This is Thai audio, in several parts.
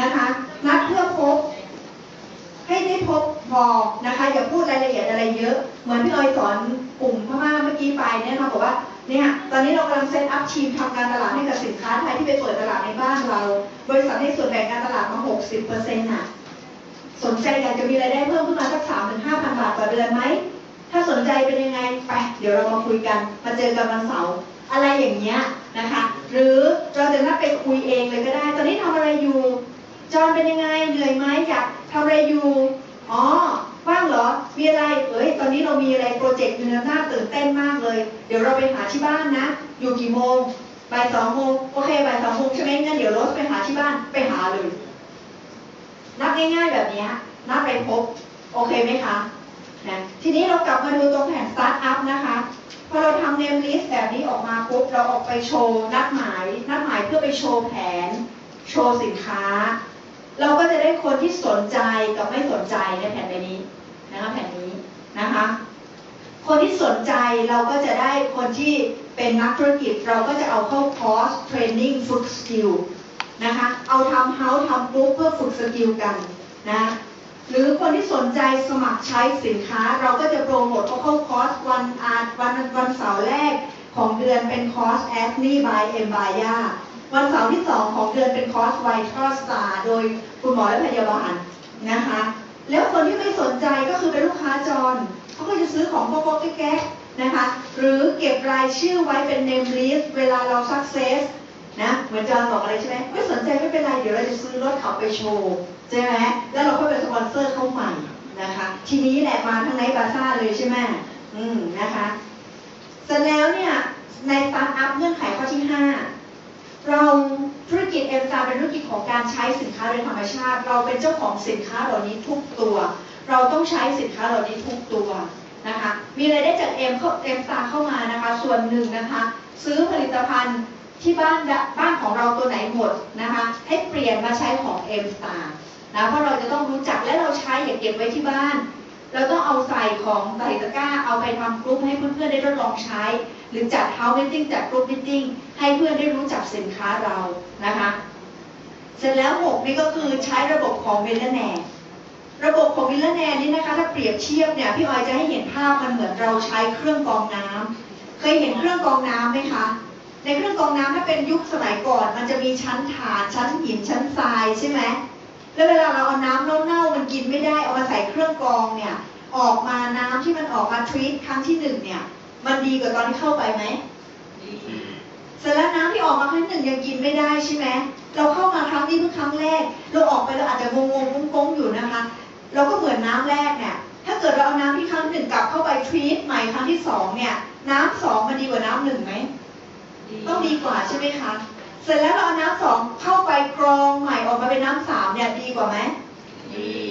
นะคะ นัดเพื่อพบ ให้ได้พบบอกนะคะอย่าพูดรายละเอียดอะไรเยอะ เหมือนพี่ออยสอนกลุ่มพม่าเมื่อกี้ไปเนี่ยนะคะบอกว่าเนี่ยตอนนี้เรากำลังเซตอัพทีมทำการตลาดให้กับสินค้าไทยที่ไปเปิดตลาดในบ้านเรา บริษัทให้ส่วนแบ่งการตลาดมา 60%น่ะสนใจอยากจะมีรายได้เพิ่มขึ้นมาสักสามถึงห้าพันบาทต่อเดือนไหม ถ้าสนใจเป็นยังไงไป เดี๋ยวเรามาคุยกัน มาเจอกันวันเสาร์อะไรอย่างเงี้ยนะคะ หรือเราจะนัดไปคุยเองเลยก็ได้ ตอนนี้ทำอะไรอยู่ จอนเป็นยังไงเหนื่อยไหมอยากทำอะไรอยู่อ๋อว่างเหรอมีอะไรเอ้ยตอนนี้เรามีอะไรโปรเจกต์อยู่นะน่าตื่นเต้นมากเลย เดี๋ยวเราไปหาที่บ้านนะ อยู่กี่โมงบ่ายสองโมงโอเคบ่ายสองโมงใช่ไหมงั้นเดี๋ยวรถไปหาที่บ้านไปหาเลยนับง่ายๆแบบนี้นับไปพบโอเคไหมคะนะทีนี้เรากลับมาดูตรงแผนสตาร์ทอัพนะคะพอเราทำเนมลิสต์แบบนี้ออกมาปุ๊บเราออกไปโชว์นัดหมายนัดหมายเพื่อไปโชว์แผน โชว์สินค้า เราก็จะได้คนที่สนใจกับไม่สนใจในแผ่นใบนี้นะคะแผ่นนี้นะคะ คนที่สนใจเราก็จะได้คนที่เป็นนักธุรกิจเราก็จะเอาเข้าคอร์สเทรนนิ่งฝึกสกิลนะคะเอาทำเฮาทำปุ๊บเพื่อฝึกสกิลกันนะหรือคนที่สนใจสมัครใช้สินค้า เราก็จะโปรโมทเขาเข้าคอร์สวันอาทวันวันเสาร์แรกของเดือนเป็นคอร์สแอสนี่บายเอ็มบายา วันเสาร์ที่2ของเดือนเป็นคอร์สไวท์ทรสตาโดยคุณหมอและพยาบาลนะคะ แล้วคนที่ไม่สนใจก็คือเป็นลูกค้าจรเขาก็จะซื้อของโป๊ะๆแก๊กๆนะคะ หรือเก็บรายชื่อไว้เป็น name list เวลาเรา success นะเหมือนจอนบอกอะไรใช่ไหมไม่สนใจไม่เป็นไร เดี๋ยวเราจะซื้อรถเขาไปโชว์ใช่ไหมแล้วเราก็เป็นสปอนเซอร์เข้าใหม่นะคะ ทีนี้แหละมาทั้งไนบาซ่าเลยใช่ไหมอืมนะคะเสร็จแล้วเนี่ยในสตาร์ทอัพเงื่อนไขข้อที่5 เราธุรกิจเอ็มซาเป็นธุรกิจของการใช้สินค้าโดยธรรมชาติ เราเป็นเจ้าของสินค้าเหล่านี้ทุกตัว เราต้องใช้สินค้าเหล่านี้ทุกตัวนะคะมีรายได้จากเอ็มเข้าเอ็มซาเข้ามานะคะ ส่วนหนึ่งนะคะ ซื้อผลิตภัณฑ์ที่บ้านบ้านของเราตัวไหนหมดนะคะ ให้เปลี่ยนมาใช้ของเอ็มสตาร์นะเพราะเราจะต้องรู้จักและเราใช้อย่าเก็บไว้ที่บ้าน เราต้องเอาใส่ของใส่ตะกร้าเอาไปทำกรุ๊ปให้เพื่อนๆได้ทดลองใช้ หรือจัดเฮาส์มิทติ้งจัดกรุ๊ปมิทติ้งให้เพื่อนได้รู้จักสินค้าเรานะคะเสร็จแล้วหกนี่ก็คือใช้ระบบของเวลแนร์ระบบของวิลแนร์นี่นะคะ ถ้าเปรียบเทียบเนี่ยพี่ออยจะให้เห็นภาพมันเหมือนเราใช้เครื่องกรองน้ำเคยเห็นเครื่องกรองน้ำไหมคะในเครื่องกรองน้ำถ้าเป็นยุคสมัยก่อน มันจะมีชั้นฐานชั้นหินชั้นทรายใช่ไหม แล้วเวลาเราเอาน้ำเน่าๆมันกินไม่ได้เอามาใส่เครื่องกรองเนี่ย ออกมาน้ำที่มันออกมาทรีตครั้งที่หนึ่งเนี่ย มันดีกว่าตอนที่เข้าไปไหมเสร็จแล้วน้ำที่ออกมาครั้งหนึ่งยังกินไม่ได้ใช่ไหมเราเข้ามาครั้งนี้เพิ่งครั้งแรก เราออกไปเราอาจจะงงงงงๆอยู่นะคะ เราก็เหมือนน้ำแรกเนี่ย ถ้าเกิดเราเอาน้ำที่ครั้งหนึ่งกลับเข้าไปทรีตใหม่ครั้งที่สองเนี่ย น้ำสองมันดีกว่าน้ำหนึ่งไหมต้องดีกว่าใช่ไหมคะ เสร็จแล้วเราเอาน้ำสองเข้าไปกรองใหม่ออกมาเป็นน้ำสามเนี่ยดีกว่าไหม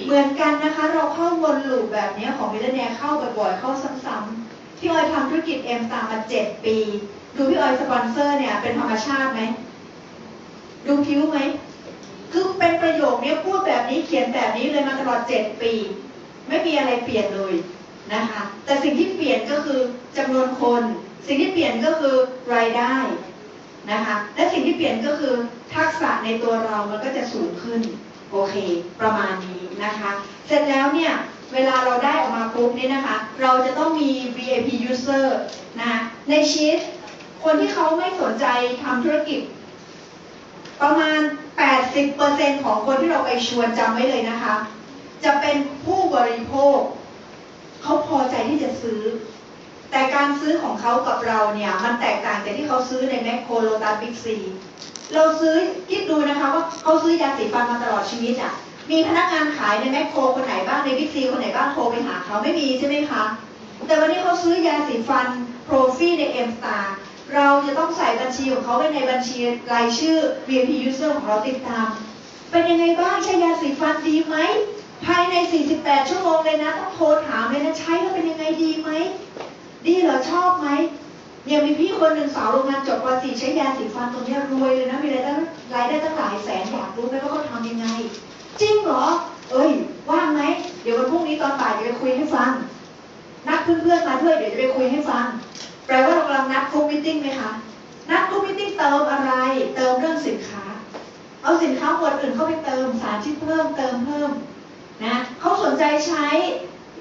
เหมือนกันนะคะ เราเข้าวนลูปแบบนี้ของวิลเลเนียเข้าบ่อยๆเข้าซ้ำๆพี่ออยทำธุรกิจเอ็มตามมาเจ็ดปี ดูพี่ออยสปอนเซอร์เนี่ยเป็นธรรมชาติไหมดูคิ้วไหมคือเป็นประโยคนี้พูดแบบนี้เขียนแบบนี้เลยมาตลอดเจ็ดปี ไม่มีอะไรเปลี่ยนเลยนะคะ แต่สิ่งที่เปลี่ยนก็คือจำนวนคน สิ่งที่เปลี่ยนก็คือรายได้ นะคะ และสิ่งที่เปลี่ยนก็คือทักษะในตัวเรามันก็จะสูงขึ้น โอเค ประมาณนี้นะคะ เสร็จแล้วเนี่ย เวลาเราได้ออกมาปุ๊บเนี่ยนะคะ เราจะต้องมี VIP user นะะในชีตคนที่เขาไม่สนใจทำธุรกิจ ประมาณ 80%ของคนที่เราไปชวนจำไว้เลยนะคะ จะเป็นผู้บริโภค เขาพอใจที่จะซื้อ แต่การซื้อของเขากับเราเนี่ยมันแตกต่างจากที่เขาซื้อในแมคโครโลตัสบิ๊กซีเราซื้อคิดดูนะคะว่าเขาซื้อยาสีฟันมาตลอดชีวิตอะมีพนักงานขายในแมคโครคนไหนบ้างในบิ๊กซีคนไหนบ้างโทรไปหาเขาไม่มีใช่ไหมคะ แต่วันนี้เขาซื้อยาสีฟันโปรฟี่ในเอ็มสตาร์เราจะต้องใส่บัญชีของเขาไว้ในบัญชีรายชื่อ VIP user ของเราติดตาม เป็นยังไงบ้างใช้ยาสีฟันดีไหมภายใน 48 ชั่วโมงเลยนะต้องโทรถามเลยนะใช้แล้วเป็นยังไงดีไหม ดีเหรอชอบไหมเนี่ยมีพี่คนหนึ่งสาวโรงงานจบปสีใช้ยาสีฟันตรงนี้รวยเลยนะมีรายได้รายได้ตั้งหลายแสนอยากรู้ไหมว่าเขาทำยังไง จริงเหรอ เอ้ยว่างไหมเดี๋ยววันพรุ่งนี้ตอนบ่ายจะไปคุยให้ฟัง นัดเพื่อนๆมาด้วยเดี๋ยวจะไปคุยให้ฟัง แปลว่าเรากำลังนัดกรุ๊ปมิทติ้งไหมคะนัดกรุ๊ปมิทติ้งเติมอะไร เติมเรื่องสินค้าเเอาสินค้าหมวดอื่นเข้าไปเติมสารที่เพิ่มเติมเพิ่มนะเขาสนใจใช้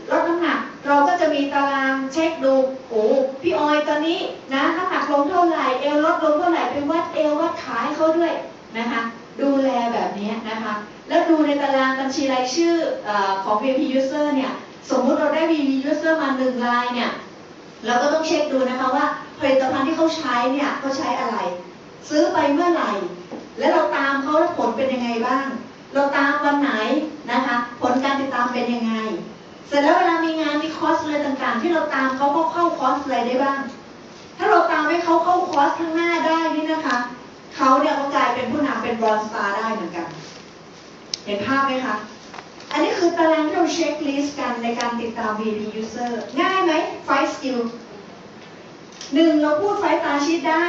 ลดน้ำหนักเราก็จะมีตารางเช็คดูโอ้พี่ออยตอนนี้นะน้ำหนักลงเท่าไหร่เอวลดลงเท่าไหร่ไปวัดเอววัดขาให้เขาด้วยนะคะ ดูแลแบบนี้นะคะ แล้วดูในตารางบัญชีรายชื่อเออของ VIP user เนี่ยสมมุติเราได้ VIP user มาหนึ่งรายเนี่ยเราก็ต้องเช็คดูนะคะว่าผลิตภัณฑ์ที่เขาใช้เนี่ยเขาใช้อะไร ซื้อไปเมื่อไหร่ แล้วเราตามเขาแล้วผลเป็นยังไงบ้าง เราตามวันไหนนะคะ ผลการติดตามเป็นยังไง เสร็จแล้วเวลามีงานมีคอร์สอะไรต่างๆ ที่เราตามเขาก็เข้าคอร์สอะไรได้บ้าง ถ้าเราตามให้เขาเข้าคอร์สข้างหน้าได้นี่นะคะเขาเนี่ยก็กลายเป็นผู้นำเป็นบรอนสตาร์ได้เหมือนกัน เห็นภาพไหมคะ อันนี้คือตารางที่เราเช็คลิสต์กันในการติดตาม VP user ง่ายไหม five skill หนึ่งเราพูดไฟตาชีตได้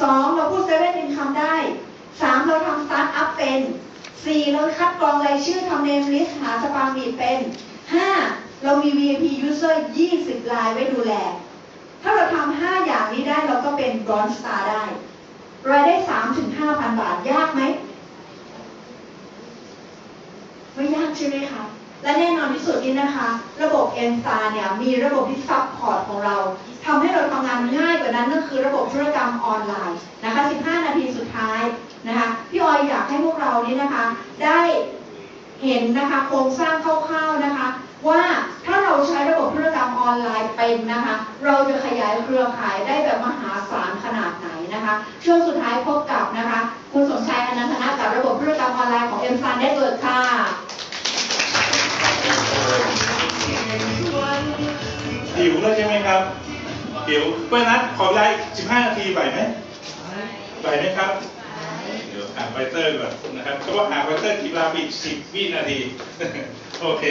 สองเราพูดเซเว่นอินคัมได้สามเราทำสตาร์ทอัพเป็นสี่เราคัดกรองรายชื่อทำเนมลิสต์หาสปามีเป็น ห้าเรามี VIP user 20 รายไว้ดูแล ถ้าเราทำห้าอย่างนี้ได้เราก็เป็นบรอนสตาร์ได้ รายได้สามถึงห้าพันบาทยากไหม ไม่ยากใช่ไหมคะและแน่นอนที่สุดนี้นะคะ ระบบ e n s t a r เนี่ยมีระบบที่ซับพอร์ตของเราทำให้เราทำงานง่ายกว่านั้นก็คือระบบธุรกรรมออนไลน์นะคะ 15 นาทีสุดท้ายนะคะ พี่ออยอยากให้พวกเรานี้นะคะ ได้ เห็นนะคะโครงสร้างคร่าวๆนะคะ ว่าถ้าเราใช้ระบบธุรกรรมออนไลน์เป็นนะคะ เราจะขยายเครือข่ายได้แบบมหาศาลขนาดไหนนะคะ ช่วงสุดท้ายพบกับนะคะ คุณสมชายอนันทนะกับระบบธุรกรรมออนไลน์ของ m อ็ม Network ค่ะหิวแล้วใช่ไหมครับหิวเพราะฉะนั้นขอเวลาอีก15 นาทีไหวไหมไหวไหมครับ เดี๋ยวเตอร์ก่อนนะครับเขาบอกหาไฟเตอร์กีฬาอีก10วินาทีโอเค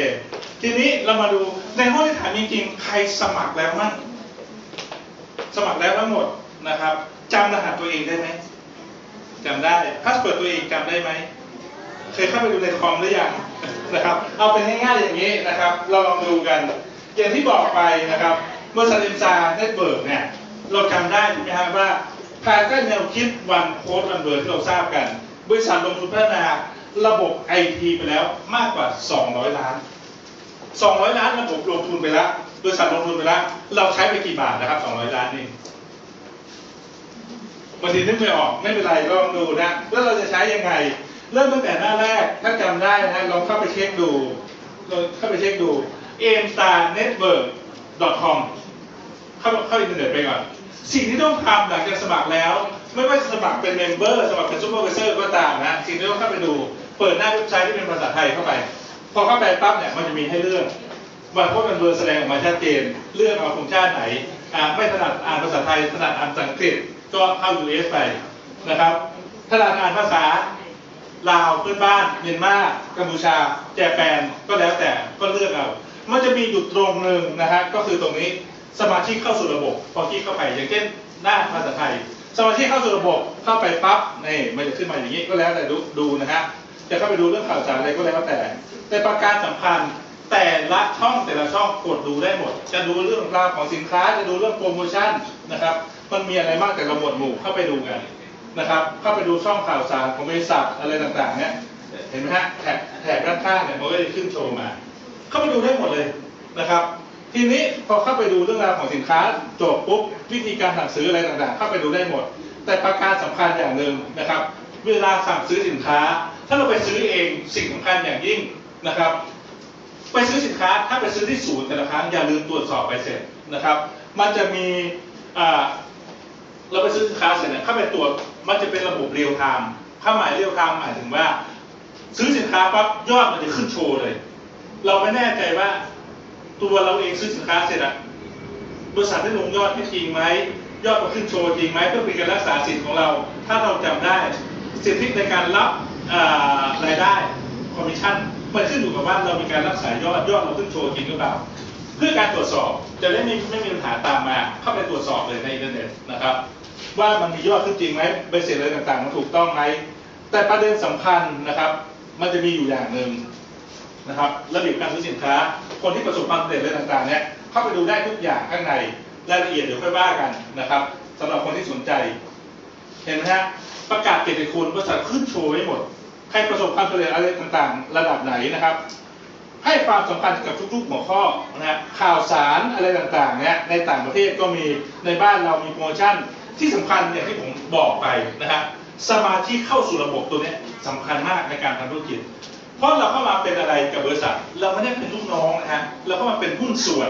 ทีนี้เรามาดูในห้องที่ถามจริงๆใครสมัครแล้วมั่งสมัครแล้วทั้งหมดนะครับจำรหัสตัวเองได้ไหมจำได้พาสเวิร์ดตัวเองจำได้ไหมเคยเข้าไปดูในคอมหรือยังนะครับ เอาเป็นง่ายๆอย่างนี้นะครับ เราลองดูกัน อย่างที่บอกไปนะครับบริษัทเอ็มซาเน็ตเบิร์กเนี่ยเราจำได้ถูกไหมครับว่า ภายใต้แนวคิดวันโค้ดวันเบิร์ที่เราทราบกัน บริษัทลงทุนพัฒนาระบบไอทีไปแล้วมากกว่า 200 ล้าน 200 ล้านระบบลงทุนไปแล้วบริษัทลงทุนไปแล้วเราใช้ไปกี่บาทนะครับ 200 ล้านนี่บางทีนึกไม่ออกไม่เป็นไรลองดูนะแล้วเราจะใช้ยังไง เริ่มตั้งแต่หน้าแรกถ้าจำได้นะลองเข้าไปเช็คดูลองเข้าไปเช็คดู a m s t a r network com เข้าเข้าอินเทอร์เน็ตไปก่อน สิ่งที่ต้องทำหลังจากสมัครแล้ว ไม่ว่าจะสมัครเป็นเมมเบอร์สมัครเป็นซูเปอร์วิเซอร์ก็ตามนะสิ่งที่ต้องเข้าไปดู เปิดหน้าเว็บไซต์ที่เป็นภาษาไทยเข้าไป พอเข้าไปปั๊บเนี่ยมันจะมีให้เลือกวันโค้ดกันเบอร์แสดงออกมาชัดเจนเลือกเอาฟังก์ชันไหนอ่าไม่ถนัดอ่านภาษาไทยถนัดอ่านภาษาอังกฤษก็เข้า US ไปนะครับถนัดอ่านภาษาลาวเพื่อนบ้านเมียนมากัมพูชาแจแปนก็แล้วแต่ก็เลือกเอา มันจะมีอยู่ตรงหนึ่งนะฮะก็คือตรงนี้ สมาชิกเข้าสู่ระบบพอคลิกเข้าไปอย่างเช่นหน้าภาษาไทย สมาชิกเข้าสู่ระบบเข้าไปปั๊บนี่มันจะขึ้นมาอย่างนี้ก็แล้วแต่ดูดูนะฮะจะเข้าไปดูเรื่องข่าวสารอะไรก็แล้วแต่ แต่ประการสำคัญแต่ละช่องแต่ละช่องกดดูได้หมด จะดูเรื่องราวของสินค้าจะดูเรื่องโปรโมชั่นนะครับ มันมีอะไรบ้างแต่ละหมวดหมู่เข้าไปดูกันนะครับ เข้าไปดูช่องข่าวสารของบริษัทอะไรต่างๆเนี่ยเห็นไหมฮะแถบแถบด้านข้างเนี่ยมันก็จะขึ้นโชว์มา เข้าไปดูได้หมดเลยนะครับ ทีนี้พอเข้าไปดูเรื่องราวของสินค้าจบปุ๊บวิธีการสั่งซื้ออะไรต่างๆ เข้าไปดูได้หมด แต่ประการสำคัญอย่างหนึ่งนะครับ เวลาสั่งซื้อสินค้า ถ้าเราไปซื้อเองสิ่งสำคัญอย่างยิ่งนะครับ ไปซื้อสินค้าถ้าไปซื้อที่ศูนย์แต่ละครั้งอย่าลืมตรวจสอบไปเสร็จนะครับ มันจะมีอ่าเราไปซื้อสินค้าเสร็จเนี่ยเข้าไปตรวจมันจะเป็นระบบเรียลไทม์ถ้าหมายเรียลไทม์หมายถึงว่า ซื้อสินค้าปั๊บยอดมันจะขึ้นโชว์เลย เราไม่แน่ใจว่า ตัวเราเองซื้อสินค้าเสร็จอะบริษัทได้ลงยอดที่จริงไหมยอดมันขึ้นโชว์จริงไหมเพื่อเป็นการรักษาสิทธิ์ของเรา ถ้าเราจำได้สิทธิในการรับรายได้คอมมิชชั่นมันขึ้นอยู่กับว่าเรามีการรักษายอดยอดเราขึ้นโชว์จริงหรือเปล่า เพื่อการตรวจสอบจะได้ไม่ไม่มีปัญหาตามมา เข้าไปตรวจสอบเลยในอินเทอร์เน็ตนะครับ ว่ามันมียอดขึ้นจริงไหมใบเสร็จอะไรต่างๆ มันถูกต้องไหมแต่ประเด็นสำคัญนะครับ มันจะมีอยู่อย่างหนึ่ง นะครับระเบียบการซื้อสินค้า คนที่ประสบความสำเร็จอะไรต่างๆเนี่ยเข้าไปดูได้ทุกอย่างข้างในรายละเอียดเดี๋ยวค่อยว่ากันนะครับสำหรับคนที่สนใจ เห็นไหมฮะประกาศเกียรติคุณบริษัทขึ้นโชว์ไว้หมด ใครประสบความสำเร็จอะไรต่างๆ ระดับไหนนะครับ ให้ความสำคัญกับทุกๆหัวข้อนะฮะข่าวสารอะไรต่างๆเนี่ยในต่างประเทศก็มีในบ้านเรามีโปรโมชั่นที่สำคัญอย่างที่ผมบอกไปนะฮะสมาชิกเข้าสู่ระบบตัวนี้ยสำคัญมากในการทำธุรกิจ เพราะเราเข้ามาเป็นอะไรกับบริษัท เราไม่ได้เป็นลูกน้องนะฮะเราเข้ามาเป็นหุ้นส่วน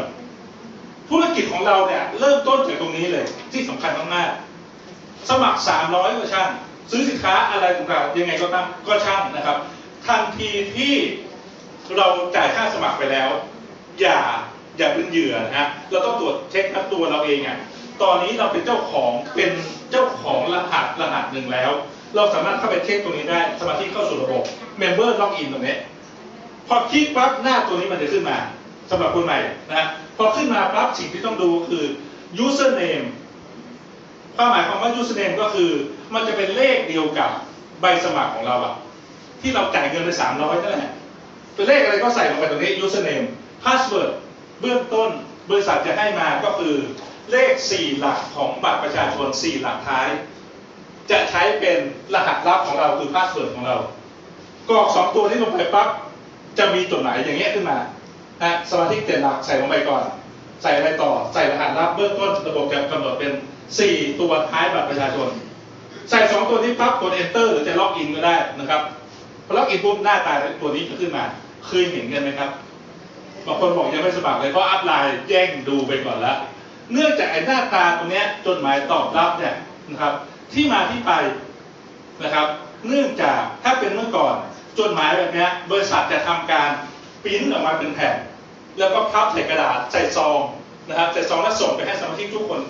ธุรกิจของเราเนี่ยเริ่มต้นจากตรงนี้เลย ที่สำคัญมากๆสมัคร 300ก็ช่างซื้อสินค้าอะไรต่างๆยังไงก็ตามก็ช่างนะครับทันทีที่เราจ่ายค่าสมัครไปแล้ว อย่าอย่าเป็นเหยื่อนะฮะเราต้องตรวจเช็คทั้งตัวเราเองอะตอนนี้เราเป็นเจ้าของเป็นเจ้าของรหัสรหัสหนึ่งแล้ว เราสามารถเข้าไปเช็คตรงนี้ได้ สมาชิกเข้าสู่ระบบ Member Login ตรงนี้ พอคลิกปั๊บหน้าตัวนี้มันจะขึ้นมาสำหรับคนใหม่นะพอขึ้นมาปั๊บสิ่งที่ต้องดูคือ username ความหมายของว่า username ก็คือ มันจะเป็นเลขเดียวกับใบสมัครของเราอะที่เราจ่ายเงินไปสามร้อยนั่นแหละเป็นเลขอะไรก็ใส่ลงไปตรงนี้ username password เบื้องต้นบริษัทจะให้มาก็คือเลข 4 หลักของบัตรประชาชน 4 หลักท้าย จะใช้เป็นรหัสลับของเราคือ password ของเรากรอกสองตัวนี้ลงไปปั๊บจะมีจดหมายอย่างเงี้ยขึ้นมานะสมาชิกเจ็ดหลักใส่ลงไปก่อน ใส่อะไรต่อใส่รหัสลับเบื้องต้นระบบจะกำหนดเป็น 4 ตัวท้ายบัตรประชาชน ใส่สองตัวนี้ปั๊บกด enter หรือจะล็อกอินก็ได้นะครับพอล็อกอินปุ๊บหน้าตาตัวนี้จะขึ้นมาเคยเห็นกันไหมครับบางคนบอกยังไม่สมัครเลยเพราะอัพไลน์แย่งดูไปก่อนแล้ว เนื่องจากไอ้หน้าตาตรงเนี้ยจดหมายตอบรับเนี่ยนะครับ ที่มาที่ไปนะครับ เนื่องจากถ้าเป็นเมื่อก่อนจดหมายแบบนี้บริษัทจะทำการปริ้นออกมาเป็นแผ่นแล้วก็พับใส่กระดาษใส่ซองนะครับใส่ซองแล้วส่งไปให้สมาชิกทุกคน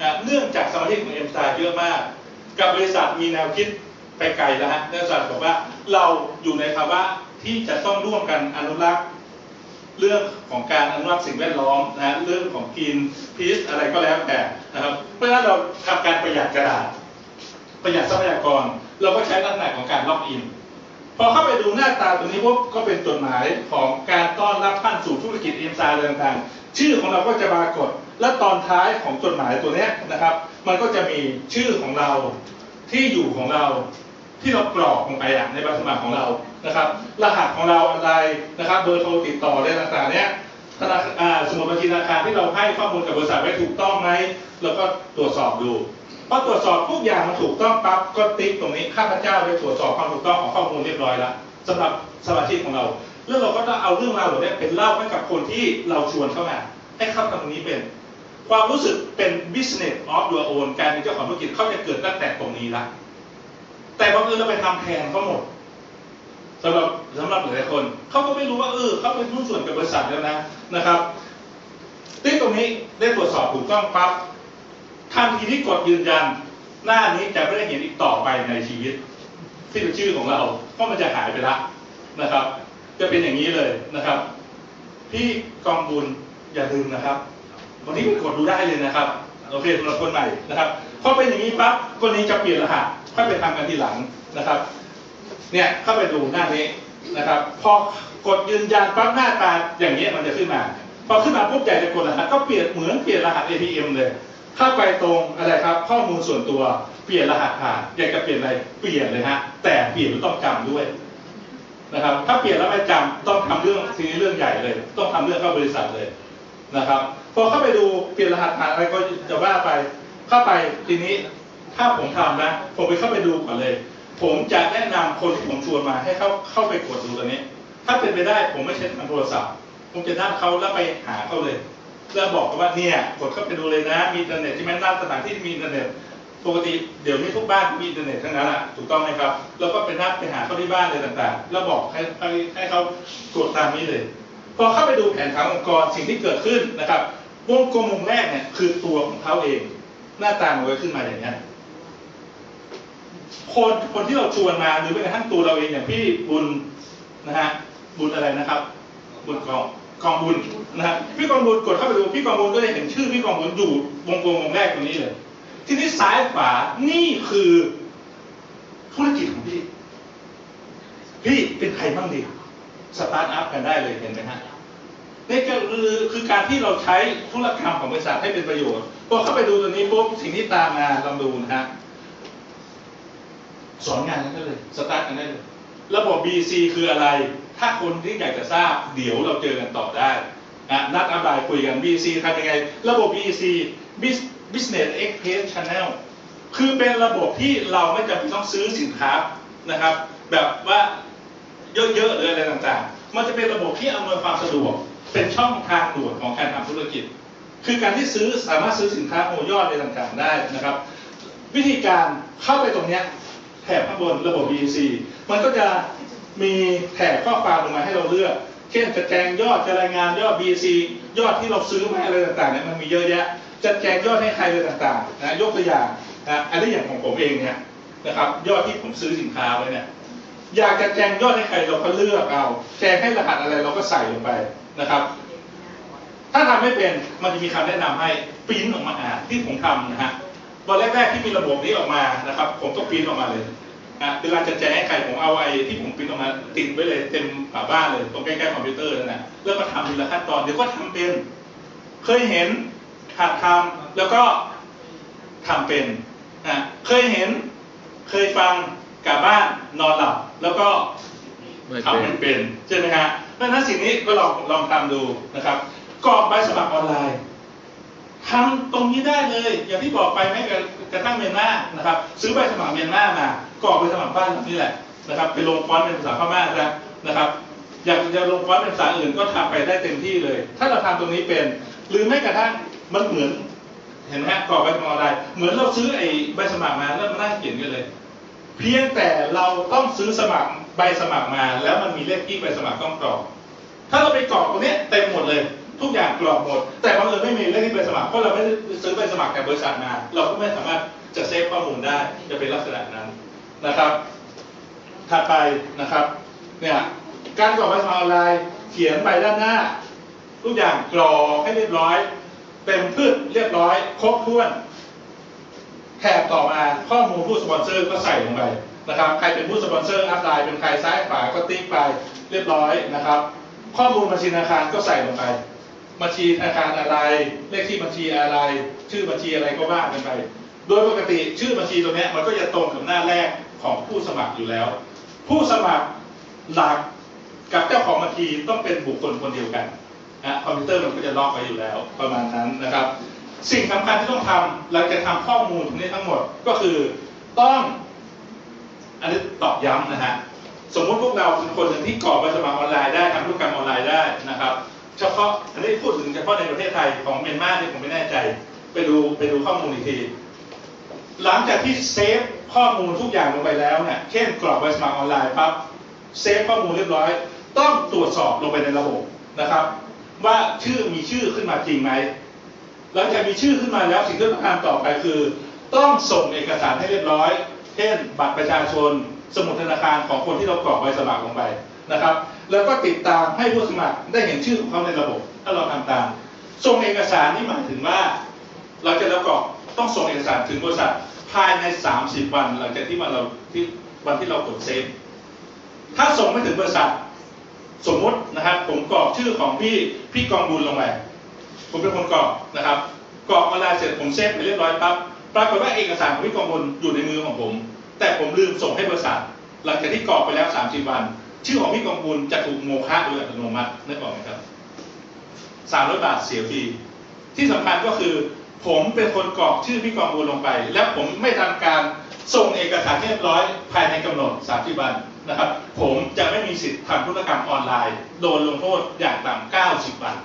นะเนื่องจากสมาชิกของเอ็มซาเยอะมาก กับบริษัทมีแนวคิดไปไกลแล้วฮะบริษัทบอกว่าเราอยู่ในภาวะที่จะต้องร่วมกันอนุรักษ์เรื่องของการอนุรักษ์สิ่งแวดล้อมนะเรื่องของกินพีซอะไรก็แล้วแต่นะครับเพราะฉะนั้นเราทำการประหยัดกระดาษ ประหยัดทรัพยากร เราก็ใช้ลักษณะของการล็อกอิน พอเข้าไปดูหน้าตาตัวนี้ปุ๊บก็เป็นจดหมายของการต้อนรับท่านสู่ธุรกิจเอ็มซาอะไรต่างๆ ชื่อของเราก็จะปรากฏ และตอนท้ายของจดหมายตัวนี้นะครับ มันก็จะมีชื่อของเราที่อยู่ของเราที่เรากรอกลงไปอะในใบสมัครของเรานะครับ รหัสของเราอะไรนะครับ เบอร์โทรติดต่ออะไรต่างๆเนี้ยธนาคารอ่าสมุดบัญชีธนาคารที่เราให้ข้อมูลกับบริษัทไว้ถูกต้องไหมเราก็ตรวจสอบดู พอตรวจสอบทุกอย่างมันถูกต้องปั๊บก็ติ๊กตรงนี้ข้าพเจ้าได้ตรวจสอบความถูกต้องของข้อมูลเรียบร้อยแล้วสำหรับสมาชิกของเราแล้วเราก็ต้องเอาเรื่องราวเหล่านี้เป็นเล่าให้กับคนที่เราชวนเข้ามาให้เขาตรงนี้เป็น ความรู้สึกเป็น business of your own การเป็นเจ้าของธุรกิจเขาจะเกิดตั้งแต่ตรงนี้ละแต่บางทีเราไปทำแทนเขาหมดสำหรับสำหรับหลายคนเขาก็ไม่รู้ว่าเออเขาเป็นหุ้นส่วนกับบริษัทแล้วนะนะครับติ๊กตรงนี้ได้ตรวจสอบถูกต้องปั๊บ ทันทีที่กดยืนยัน หน้านี้จะไม่ได้เห็นอีกต่อไปในชีวิตที่เป็นชื่อของเราเพราะมันจะหายไปละนะครับ จะเป็นอย่างนี้เลยนะครับ พี่กองบุญอย่าลืมนะครับ วันนี้ไปกดดูได้เลยนะครับโอเคสำหรับคนใหม่นะครับพอเป็นอย่างนี้ปั๊บคนนี้จะเปลี่ยนรหัสค่อยไปทำกันทีหลังนะครับ เนี่ยเข้าไปดูหน้านี้นะครับ พอกดยืนยันปั๊บหน้าตาอย่างนี้ยมันจะขึ้นมา พอขึ้นมาปุ๊บอยากจะกดรหัสก็เปลี่ยนเหมือนเปลี่ยนรหัส ATM เลย เข้าไปตรงอะไรครับ ข้อมูลส่วนตัวเปลี่ยนรหัสผ่านอยากจะเปลี่ยนอะไรเปลี่ยนเลยฮะแต่เปลี่ยนต้องจำด้วยนะครับ ถ้าเปลี่ยนแล้วไม่จำต้องทำเรื่องทีนี้เรื่องใหญ่เลย ต้องทำเรื่องเข้าบริษัทเลยนะครับพอเข้าไปดูเปลี่ยนรหัสผ่านอะไรก็จะว่าไปเข้าไปทีนี้ถ้าผมทำนะผมไปเข้าไปดูก่อนเลย ผมจะแนะนำคนที่ผมชวนมาให้เข้าเข้าไปกดดูตัวนี้ ถ้าเป็นไปได้ผมไม่ใช้ทางโทรศัพท์ ผมจะนัดเขาแล้วไปหาเขาเลย แล้วบอกเขาว่าเนี่ยกดเข้าไปดูเลยนะ มีอินเทอร์เน็ตใช่ไหมร้านสถานที่ที่มีอินเทอร์เน็ตปกติเดี๋ยวนี้ทุกบ้านมีอินเทอร์เน็ตทั้งนั้นแหละถูกต้องไหมครับ แล้วก็ไปนัดไปหาเขาที่บ้านเลยต่างๆ แล้วบอกให้ให้ให้เขากดตามนี้เลย พอเข้าไปดูแผนผังองค์กรสิ่งที่เกิดขึ้นนะครับวงกลมวงแรกเนี่ยคือตัวของเขาเอง หน้าตามันก็ขึ้นมาอย่างนี้คนคนที่เราชวนมาหรือแม้กระทั่งตัวเราเองอย่างพี่บุญนะฮะบุญอะไรนะครับ บุญกอง กองบุญนะฮะพี่กองบุญกดเข้าไปดูพี่กองบุญก็จะเห็นชื่อพี่กองบุญอยู่วงกลมวงแรกตรงนี้เลย ทีนี้ซ้ายขวานี่คือธุรกิจของพี่ พี่เป็นใครบ้างดีสตาร์ทอัพกันได้เลยเห็นไหมฮะนี่ก็คือคือการที่เราใช้ธุรกรรมของบริษัทให้เป็นประโยชน์พอเข้าไปดูตัวนี้ปุ๊บสิ่งที่ตามมาลองดูนะฮะสอนงานกันได้เลยสตาร์ทกันได้เลยระบบ BC คืออะไร ถ้าคนที่อยากจะทราบเดี๋ยวเราเจอกันต่อได้นะนัดอัปไลน์คุยกัน BEC ทำยังไง ระบบ BEC Business Express Channel คือเป็นระบบที่เราไม่จำเป็นต้องซื้อสินค้านะครับ แบบว่าเยอะๆหรืออะไรต่างๆ มันจะเป็นระบบที่อำนวยความสะดวก เป็นช่องทางด่วนของการทำธุรกิจ คือการที่ซื้อสามารถซื้อสินค้าโอยอดอะไรต่างๆได้นะครับ วิธีการเข้าไปตรงเนี้ยแถบข้างบนระบบ BEC มันก็จะ มีแถบข้อความลงมาให้เราเลือก เช่นจะแจงยอดจะรายงานยอด B C ยอดที่เราซื้อมาอะไรต่างๆเนี่ยมันมีเยอะแยะ จะแจงยอดให้ใครอะไรต่างๆนะยกตัวอย่างนะอันนี้อย่างของผมเองเนี่ยนะครับยอดที่ผมซื้อสินค้าไว้เนี่ยอยากจะแจงยอดให้ใครเราก็เลือกเอาแจงให้รหัสอะไรเราก็ใส่ลงไปนะครับ ถ้าทำไม่เป็นมันจะมีคำแนะนำให้ปริ้นออกมาอ่านที่ผมทำนะฮะวันแรกๆที่มีระบบนี้ออกมานะครับ ผมก็ปริ้นออกมาเลย นะเวลาจะแจ้งให้ใครผมเอาไอ้ที่ผมปริ้นออกมาติดไว้เลยเต็มฝาบ้านเลยตรงใกล้ๆคอมพิวเตอร์นั่นแหละแล้วก็ทำทีละขั้นตอนเดี๋ยวก็ทำเป็น เคยเห็นหัดทำแล้วก็ทำเป็นนะเคยเห็นเคยฟังกลับบ้านนอนหลับแล้วก็ไม่ทำเป็ไม่นเป็นใช่ไหมฮะเพราะฉะนั้นสิ่งนี้ก็ลองลองทำดูนะครับกรอกใบสมัครออนไลน์ทำตรงนี้ได้เลย อย่างที่บอกไปแม้กระกระทั่งเมียนมานะครับ ซื้อใบสมัครเมียนมามา กรอกใบสมัครบ้านนี่แหละนะครับไปลงฟอนต์เป็นภาษาพม่าแล้วนะครับอยากจะลงฟอนต์เป็นภาษาอื่นก็ทำไปได้เต็มที่เลย ถ้าเราทำตรงนี้เป็น หรือแม้กระทั่งมันเหมือน เห็นไหมกรอกใบสมัครออนไลน์เหมือนเราซื้อไอ้ใบสมัครมาแล้วมานั่งเขียนกันเลย เพียงแต่เราต้องซื้อสมัครใบสมัครมา แล้วมันมีเลขที่ใบสมัครต้องกรอก ถ้าเราไปกรอกตรงนี้เต็มหมดเลยทุกอย่างกรอกหมด แต่บังเอิญไม่มีเลขที่ใบสมัครเพราะเราไม่ได้ซื้อใบสมัครจากบริษัทมา เราก็ไม่สามารถจะเซฟข้อมูลได้จะเป็นลักษณะนั้น นะครับ ถัดไปนะครับ เนี่ยการกรอกใบสมัครออนไลน์เขียนใบด้านหน้า ทุกอย่างกรอกให้เรียบร้อยเต็มพืชเรียบร้อย ครบถ้วนแถบต่อมาข้อมูลผู้สปอนเซอร์ก็ใส่ลงไปนะครับ ใครเป็นผู้สปอนเซอร์อัพไลน์เป็นใครซ้ายขวาก็ติ๊กไปเรียบร้อยนะครับ ข้อมูลบัญชีธนาคารก็ใส่ลงไปบัญชีธนาคารอะไรเลขที่บัญชีอะไร ชื่อบัญชีอะไรก็ว่ากันไป โดยปกติชื่อบัญชีตรงนี้มันก็จะตรงกับหน้าแรก ของผู้สมัครอยู่แล้ว ผู้สมัครหลักกับเจ้าของบัญชีต้องเป็นบุคคลคนเดียวกันนะคอมพิวเตอร์มันก็จะล็อกไว้อยู่แล้วประมาณนั้นนะครับ สิ่งสำคัญที่ต้องทำเราจะทำข้อมูลตรงนี้ทั้งหมดก็คือต้องอันนี้ตอกย้ำนะฮะสมมุติพวกเราเป็นคนหนึ่งที่กรอกใบสมัครออนไลน์ได้ทำธุรกรรมออนไลน์ได้นะครับ เฉพาะอันนี้พูดถึงเฉพาะในประเทศไทยของเมียนมาที่ผมไม่แน่ใจ ไปดูไปดูข้อมูลอีกที หลังจากที่เซฟข้อมูลทุกอย่างลงไปแล้วเนี่ยเช่นกรอกใบสมัครออนไลน์ปั๊บเซฟข้อมูลเรียบร้อย ต้องตรวจสอบลงไปในระบบนะครับ ว่าชื่อมีชื่อขึ้นมาจริงไหมหลังจากมีชื่อขึ้นมาแล้วสิ่งที่ต้องทำต่อไปคือ ต้องส่งเอกสารให้เรียบร้อย เช่น บัตรประชาชน สมุดธนาคารของคนที่เรากรอกใบสมัครลงไปนะครับ แล้วก็ติดตามให้ผู้สมัครได้เห็นชื่อของเขาในระบบ ถ้าเราทำตามส่งเอกสารนี่หมายถึงว่า เราจะแล้วกรอกต้องส่งเอกสารถึงบริษัท ภายใน 30 วันหลังจากที่วันเราที่วันที่เรากดเซฟถ้าส่งไม่ถึงบริษัท สมมุตินะครับ ผมกรอกชื่อของพี่พี่กองบุญลงไปผมเป็นคนกรอกนะครับกรอกออนไลน์เสร็จผมเซฟไปเรียบร้อยปั๊บปรากฏว่าเอกสารของพี่กองบุญอยู่ในมือของผม แต่ผมลืมส่งให้บริษัท หลังจากที่กรอกไปแล้ว 30 วัน ชื่อของพี่กองบุญจะถูกโมฆะโดยอัตโนมัตินึกออกไหมครับ300บาทเสียฟรีที่สำคัญก็คือ ผมเป็นคนกรอกชื่อพี่กองบุญลงไป แล้วผมไม่ทำการส่งเอกสารเรียบร้อยภายในกำหนด30วันนะครับ ผมจะไม่มีสิทธิ์ทำธุรกรรมออนไลน์ โดนลงโทษอย่างต่ำ90วัน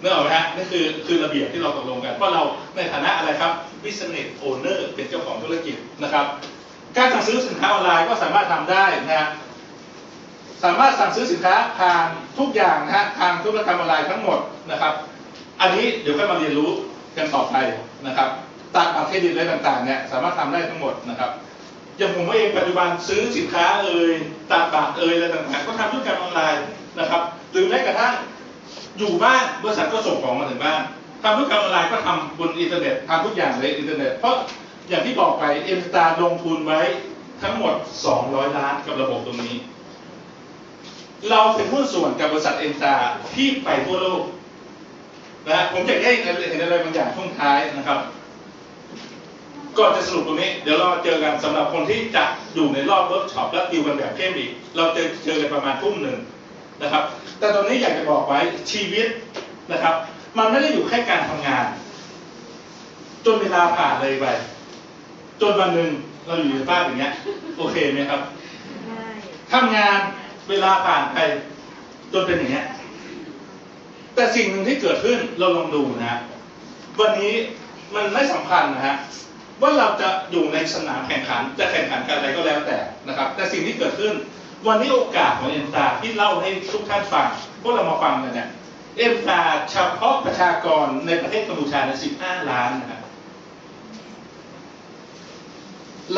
นึกออกไหมฮะนี่คือคือระเบียบที่เราตกลงกันเพราะเราในฐานะอะไรครับ business owner เป็นเจ้าของธุรกิจนะครับ การสั่งซื้อสินค้าออนไลน์ก็สามารถทำได้นะฮะสามารถสั่งซื้อสินค้าผ่านทุกอย่างนะฮะทางธุรกรรมออนไลน์ทั้งหมดนะครับ อันนี้เดี๋ยวค่อยมาเรียนรู้กันต่อไปนะครับตัดบัตรเครดิตอะไรต่างๆเนี่ยสามารถทำได้ทั้งหมดนะครับอย่างผมเองปัจจุบันซื้อสินค้าเอ่ยตัดบัตรเอ่ยอะไรต่างๆ ก็ทำธุรกรรมออนไลน์นะครับหรือแม้กระทั่งอยู่บ้านบริษัทก็ส่งของมาถึงบ้านทำธุรกรรมออนไลน์ก็ทำบนอินเทอร์เน็ตทำทุกอย่างเลยอินเทอร์เน็ตเพราะอย่างที่บอกไปเอ็มสตาลงทุนไว้ทั้งหมด 200 ล้านกับระบบตรงนี้ เราเป็นหุ้นส่วนกับบริษัทเอ็มสตาที่ไปทั่วโลก นะ ผมอยากให้เห็นอะไรบางอย่างช่วงท้ายนะครับก่อนจะสรุปตรงนี้เดี๋ยวเราเจอกันสำหรับคนที่จะอยู่ในรอบเวิร์กช็อปและดิวกันแบบเข้มอีก เราจะเจอกันประมาณทุ่มหนึ่งนะครับ แต่ตอนนี้อยากจะบอกไว้ชีวิตนะครับ มันไม่ได้อยู่แค่การทำงาน จนเวลาผ่านเลยไป จนวันหนึ่งเราอยู่ในบ้านอย่างเงี้ย โอเคไหมครับทำงานเวลาผ่านไป จนเป็นอย่างเงี้ย แต่สิ่งหนึ่งที่เกิดขึ้นเราลองดูนะวันนี้มันไม่สำคัญนะฮะว่าเราจะอยู่ในสนามแข่งขันจะแข่งขันกันอะไรก็แล้วแต่นะครับ แต่สิ่งที่เกิดขึ้น วันนี้โอกาสของเอ็มตาที่เล่าให้ทุกท่านฟังพวกเรามาฟังกันเนี่ยเอ็มตาเฉพาะประชากรในประเทศกัมพูชาใน15 ล้านนะครับ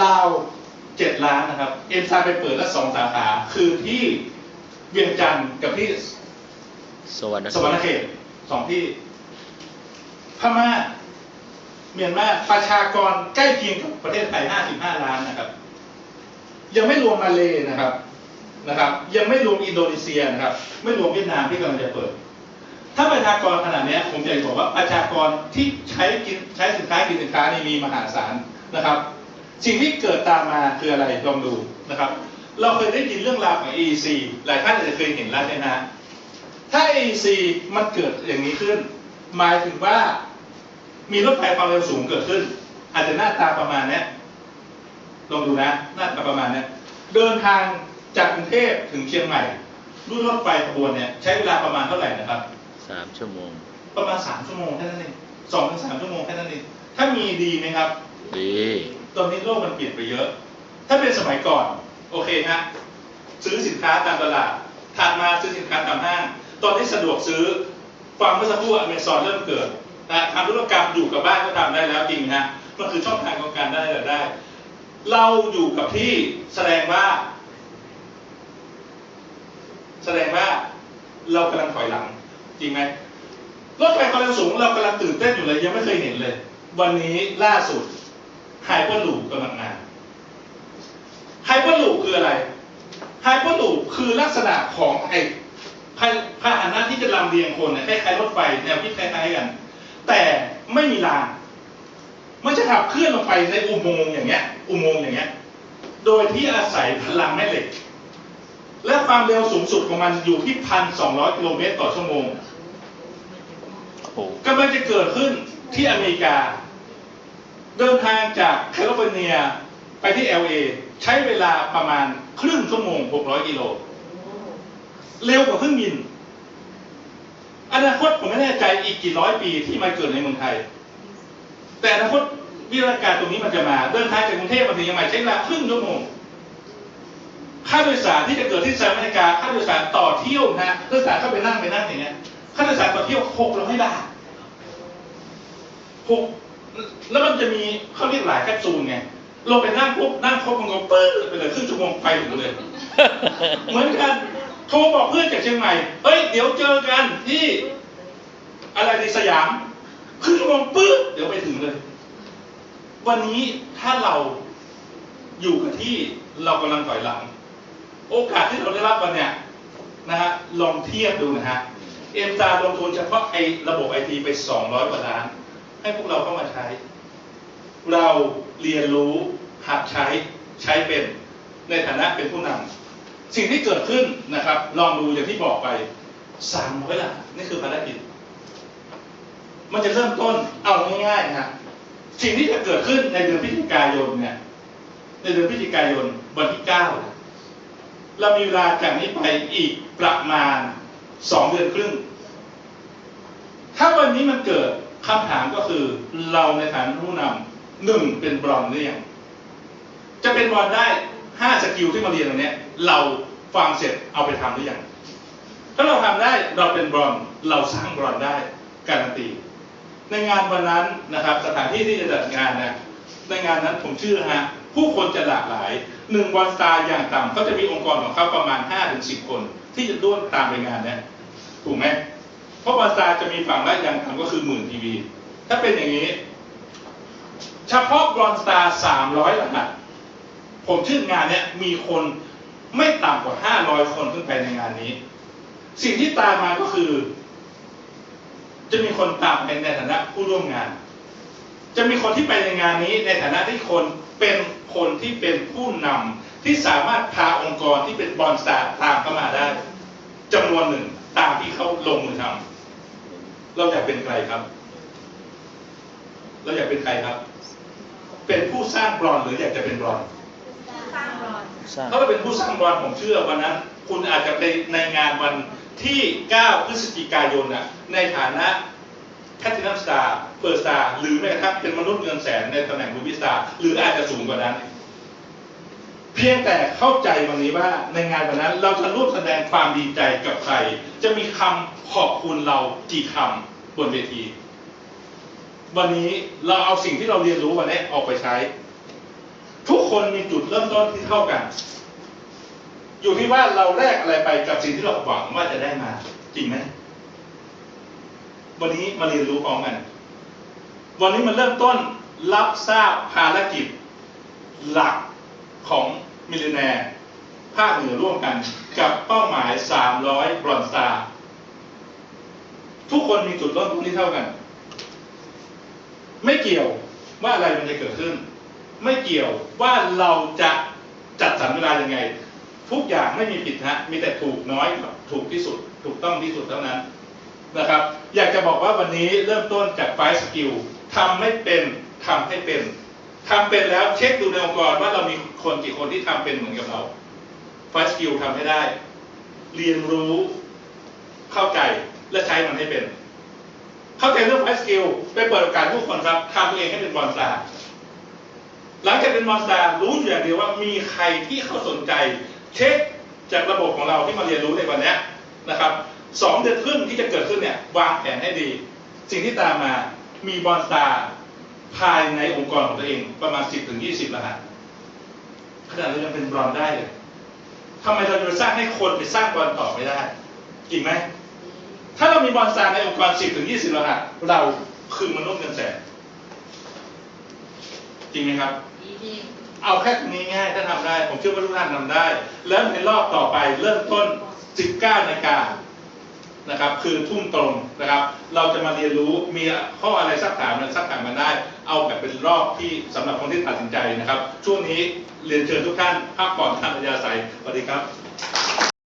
ลาว7ล้านนะครับ เอ็มตาไปเปิดแล้วสองสาขาคือที่เวียงจันทร์กับที่ สวรรค์สวรรณเขตสองที่พม่าเมียนมาประชากรใกล้เคียงกับประเทศไทย 55 ล้านนะครับ ยังไม่รวมมาเลนะครับนะครับ ยังไม่รวมอินโดนีเซียนะครับ ไม่รวมเวียดนามที่กำลังจะเปิด ถ้าประชากรขนาดเนี้ยผมอยากจะบอกว่าประชากรที่ใช้กินใช้สินค้ากินสินค้านี่มีมหาศาลนะครับ สิ่งที่เกิดตามมาคืออะไรลองดูนะครับ เราเคยได้ยินเรื่องราวของ EEC หลายท่านอาจจะเคยเห็นแล้วใช่ไหมฮะ ถ้า AEC มันเกิดอย่างนี้ขึ้น หมายถึงว่ามีรถไฟความเร็วสูงเกิดขึ้น อาจจะหน้าตาประมาณเนี้ยลองดูนะ หน้าตาประมาณเนี้ยเดินทางจากกรุงเทพถึงเชียงใหม่ด้วยรถไฟขบวนเนี่ยใช้เวลาประมาณเท่าไหร่นะครับสามชั่วโมง ประมาณสามชั่วโมงแค่นั้นเองสองถึงสามชั่วโมงแค่นั้นเองถ้ามีดีไหมครับ ดี ตอนนี้โลกมันเปลี่ยนไปเยอะ ถ้าเป็นสมัยก่อน โอเคฮะซื้อสินค้าตามตลาดถัดมาซื้อสินค้าตามห้าง ตอนนี้สะดวกซื้อฟังเมื่อสักครู่อเมซอนเริ่มเกิดนะทำธุรกรรมอยู่กับบ้านก็ทำได้แล้วจริงนะมันคือช่องทางของการได้รายได้ เราอยู่กับที่แสดงว่า แสดงว่าเรากำลังถอยหลัง จริงไหมรถไฟความเร็วสูงเรากำลังตื่นเต้นอยู่เลยยังไม่เคยเห็นเลย วันนี้ล่าสุดไฮเปอร์ลูปกำลังมาไฮเปอร์ลูปคืออะไรไฮเปอร์ลูปคือลักษณะของไอ พาพาหนะที่จะลำเลียงคนเนี่ยคล้ายๆรถไฟแนวคิดคล้ายๆกัน แต่ไม่มีราง มันจะขับเคลื่อนลงไปในอุโมงค์อย่างเงี้ย อุโมงค์อย่างเงี้ย โดยที่อาศัยพลังแม่เหล็ก และความเร็วสูงสุดของมันอยู่ที่พันสองร้อยกิโลเมตรต่อชั่วโมงโอ้โหกำลังจะเกิดขึ้นที่อเมริกา เดินทางจากแคลิฟอร์เนียไปที่ LA ใช้เวลาประมาณครึ่งชั่วโมง 600 กิโล เร็วกว่าเครื่องบิน อนาคตผมไม่แน่ใจอีกกี่ร้อยปีที่มาเกิดในเมืองไทย แต่อนาคตวิทยาการตรงนี้มันจะมา เดินทางจากกรุงเทพมาถึงเชียงใหม่ใช้เวลาครึ่งชั่วโมงค่าโดยสารที่จะเกิดที่สหรัฐอเมริกาค่าโดยสารต่อเที่ยวนะฮะโดยสารเข้าไปนั่งไปนั่งอย่างเงี้ยค่าโดยสารต่อเที่ยวหกร้อยบาทหกแล้วมันจะมีเขาเรียกหลายแคปซูลไงลงไปนั่งปุ๊บนั่งครบมันก็ปื้ดไปเลยครึ่งชั่วโมงไปถึงเลย เหมือนกัน โทรบอกเพื่อนจากเชียงใหม่เอ้ย เดี๋ยวเจอกันที่อะไรในสยามครึ่งชั่วโมงปื๊ดเดี๋ยวไปถึงเลย วันนี้ถ้าเราอยู่กับที่เรากำลังถอยหลัง โอกาสที่เราได้รับวันเนี้ยนะฮะลองเทียบดูนะฮะเอ็มตาลงทุนเฉพาะไอ้ระบบไอทีไป 200กว่าล้าน ให้พวกเราเข้ามาใช้ เราเรียนรู้หัดใช้ใช้เป็นในฐานะเป็นผู้นำ สิ่งที่เกิดขึ้นนะครับ ลองดูอย่างที่บอกไป300ล้านนี่คือภารกิจ มันจะเริ่มต้นเอาง่ายๆนะสิ่งที่จะเกิดขึ้นในเดือนพฤศจิกายนเนี่ย ในเดือนพฤศจิกายนวันที่9เรามีเวลาจากนี้ไปอีกประมาณ2เดือนครึ่ง ถ้าวันนี้มันเกิดคำถามก็คือเราในฐานะผู้นำหนึ่งเป็นบรอนซ์หรือยังจะเป็นบอนซ์ได้ 5สกิลที่มาเรียนตรงนี้เราฟังเสร็จเอาไปทำหรือยัง ถ้าเราทำได้เราเป็นบรอนเราสร้างบรอนได้การันตี ในงานวันนั้นนะครับสถานที่ที่จะจัดงานนะในงานนั้นผมเชื่อฮะผู้คนจะหลากหลายหนึ่งวันสตาร์อย่างต่ำเขาจะมีองค์กรของเขาประมาณ5ถึง10 คน ที่จะร่วมตามไปงานนี้ถูกไหมเพราะวันสตาร์จะมีฝั่งละอย่างต่ำก็คือหมื่นทีวีถ้าเป็นอย่างนี้ เฉพาะบรอนสตาร์สามร้อยรหัส ผมเชื่องานเนี้ยมีคนไม่ต่ำกว่าห้าร้อยคนขึ้นไปในงานนี้ สิ่งที่ตามมาก็คือ จะมีคนตามไปในฐานะผู้ร่วมงาน จะมีคนที่ไปในงานนี้ในฐานะที่คนเป็นคนที่เป็นผู้นำที่สามารถพาองค์กรที่เป็นบอลสตาร์ตามเข้ามาได้จำนวนหนึ่งตามที่เขาลงมือทำเราอยากเป็นใครครับ เราอยากเป็นใครครับ เป็นผู้สร้างบอลหรืออยากจะเป็นบอล สร้างถ้าเราเป็นผู้สร้างบอลผมเชื่อวันนั้น คุณอาจจะไปในงานวันที่ 9 พฤศจิกายนน่ะในฐานะแพทินัมสตาร์เปิดสตาร์หรือแม้กระทั่งเป็นมนุษย์เงินแสนในตำแหน่งรูบิสตาร์หรืออาจจะสูงกว่านั้น เพียงแต่เข้าใจวันนี้ว่าในงานวันนั้นเราจะร่วมแสดงความดีใจกับใคร จะมีคำขอบคุณเรากี่คำบนเวที วันนี้เราเอาสิ่งที่เราเรียนรู้วันนี้ออกไปใช้ ทุกคนมีจุดเริ่มต้นที่เท่ากัน อยู่ที่ว่าเราแลกอะไรไปกับสิ่งที่เราหวังว่าจะได้มา จริงไหมวันนี้มาเรียนรู้พร้อมกัน วันนี้มันเริ่มต้นรับทราบภารกิจ หลักของมิลเลนแนร์ภาคเหนือร่วมกันกับเป้าหมาย 300 บรอนสตาทุกคนมีจุดเริ่มต้นที่เท่ากัน ไม่เกี่ยวว่าอะไรมันจะเกิดขึ้น ไม่เกี่ยวว่าเราจะจัดสรรเวลายังไง ทุกอย่างไม่มีผิดฮะมีแต่ถูกน้อยกับถูกที่สุด ถูกต้องที่สุดเท่านั้นนะครับ อยากจะบอกว่าวันนี้เริ่มต้นจากไฟสกิลทำไม่เป็นทำให้เป็นทำเป็นแล้วเช็คดูในองค์กรว่าเรามีคนกี่คนที่ทำเป็นเหมือนกับเราไฟสกิลทำให้ได้ เรียนรู้เข้าใจและใช้มันให้เป็น เข้าใจเรื่องไฟสกิลไปเปิดโอกาสให้ทุกคนครับทำตัวเองให้เป็นบอลสตาร์หลังจาก เป็นมอนสตาร์รู้อยู่อย่างเดียวว่ามีใครที่เขาสนใจ เช็คจากระบบของเราที่มาเรียนรู้ในวันนี้นะครับสองเดือนครึ่งที่จะเกิดขึ้นเนี่ยวางแผนให้ดี สิ่งที่ตามมามีบอลสตาร์ภายในองค์กรของตัวเองประมาณ 10ถึง20แล้วฮะขนาดเรายังเป็นบอลได้เลยทำไมเราจะสร้างให้คนไปสร้างบอลต่อไม่ได้จริงไหมถ้าเรามีบอลสตาร์ในองค์กร 10ถึง20แล้วฮะเราคือมนุษย์เงินแสนจริงไหมครับ เอาแค่นี้ง่ายถ้าทำได้ ผมเชื่อว่าทุกท่านทำได้ แล้วในรอบต่อไปเริ่มต้น 19นาฬิกานะครับ คือทุ่มตรงนะครับ เราจะมาเรียนรู้มีข้ออะไรสักถามนะสักถามมาได้ เอาแบบเป็นรอบที่สำหรับคนที่ตัดสินใจนะครับ ช่วงนี้เรียนเชิญทุกท่านพักผ่อนทางอัธยาศัยสวัสดีครับ